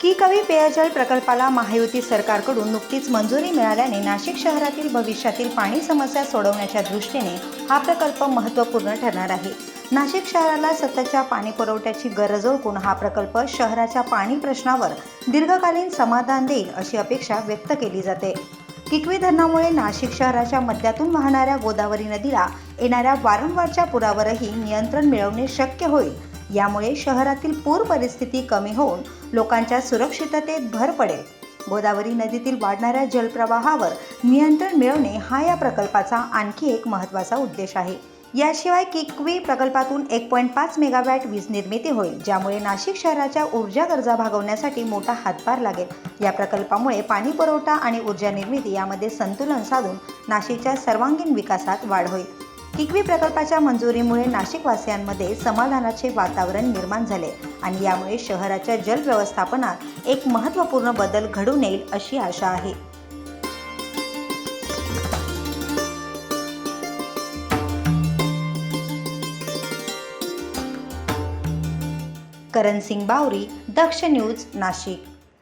की कवी पेयजल प्रकल्पाला महायुती सरकारकडून नुकतीच मंजुरी मिळाल्याने नाशिक शहरातील भविष्यातील पाणी समस्या सोडवण्याच्या दृष्टीने हा प्रकल्प महत्त्वपूर्ण ठरणार आहे. नाशिक शहराला सततच्या पाणी पुरवठ्याची गरज ओळखून हा प्रकल्प शहराच्या पाणी प्रश्नावर दीर्घकालीन समाधान देईल अशी अपेक्षा व्यक्त केली जाते. किकवी धरणामुळे नाशिक शहराच्या मध्यातून वाहणाऱ्या गोदावरी नदीला येणाऱ्या वारंवारच्या पुरावरही नियंत्रण मिळवणे शक्य होईल यामुळे शहरातील पूर परिस्थिती कमी होऊन लोकांच्या सुरक्षिततेत भर पडेल. गोदावरी नदीतील वाढणाऱ्या जलप्रवाहावर नियंत्रण मिळवणे हा या प्रकल्पाचा आणखी एक महत्त्वाचा उद्देश आहे. याशिवाय किकवी प्रकल्पातून एक पॉईंट पाच मेगावॅट वीज निर्मिती होईल ज्यामुळे नाशिक शहराच्या ऊर्जा गरजा भागवण्यासाठी मोठा हातभार लागेल. या प्रकल्पामुळे पाणी पुरवठा आणि ऊर्जा निर्मिती यामध्ये संतुलन साधून नाशिकच्या सर्वांगीण विकासात वाढ होईल. किकवी प्रकल्पाच्या मंजुरीमुळे नाशिकवासियांमध्ये समाधानाचे वातावरण निर्माण झाले आणि यामुळे शहराच्या जलव्यवस्थापनात एक महत्त्वपूर्ण बदल घडून येईल अशी आशा आहे. करण सिंग बावरी दक्ष न्यूज नाशिक.